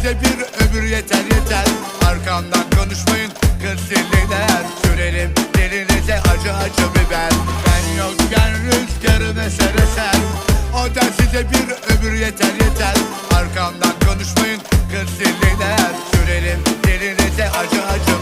Bize bir ömür yeter yeter. Arkamdan konuşmayın kız kırsililer Sürelim derinize acı acı biber. Ben yokken rüzgarım eser eser. O da size bir ömür yeter yeter. Arkamdan konuşmayın kız kırsililer Sürelim derinize acı acı